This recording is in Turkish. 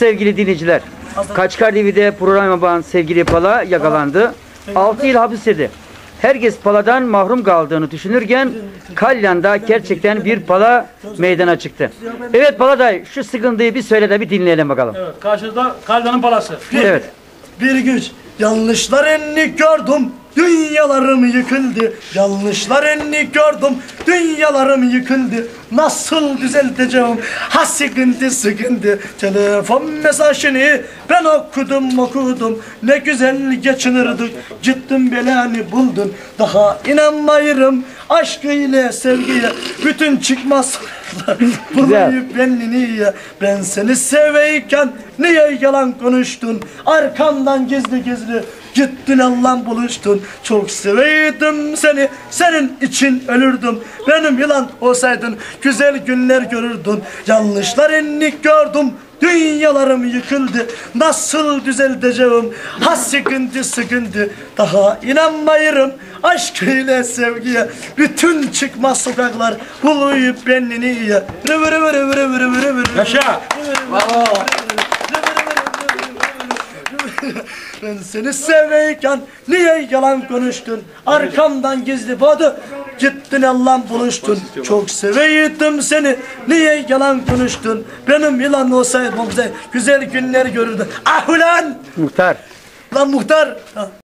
sevgili dinleyiciler. Kaçkar TV'de program yapan sevgili Pala yakalandı. 6 yıl hapisteydi. Herkes Pala'dan mahrum kaldığını düşünürken Kalyan'da gerçekten bir Pala meydana çıktı. Evet Pala dayı şu sıkıntıyı bir söyle de bir dinleyelim bakalım. Evet, karşıda Kaldan'ın palası. Evet. Bir güç yanlışlar enni gördüm Dünyalarım yıkıldı Yanlışlar enni gördüm Dünyalarım yıkıldı. Nasıl düzelteceğim? Ha sıkıntı sıkıntı Telefon mesajını Ben okudum okudum. Ne güzel geçinirdik Gittim belanı buldun Daha inanmayırım. Aşk ile sevgiye Bütün çıkmaz. Bulayıp beni niye Ben seni seveyken Niye yalan konuştun? Arkamdan gizli gizli Gittin Allah'ın buluştun. Çok seveydim seni. Senin için ölürdüm. Benim yılan olsaydın Güzel günler görürdün. Yanlışlar enlik gördüm. Dünyalarım yıkıldı. Nasıl düzelteceğim Ha sıkıntı sıkıntı. Daha inanmayırım. Aşk ile sevgiye. Bütün çıkmaz sokaklar Buluyup beni niye Rıvı rıvı Ben seni seveyken niye yalan konuştun? Arkamdan gizli badı gittin Allah'ın buluştun. Çok seveydim seni niye yalan konuştun? Benim yılan olsaydım güzel günler görürdün. Ah ulan! Muhtar. Lan muhtar! Ha.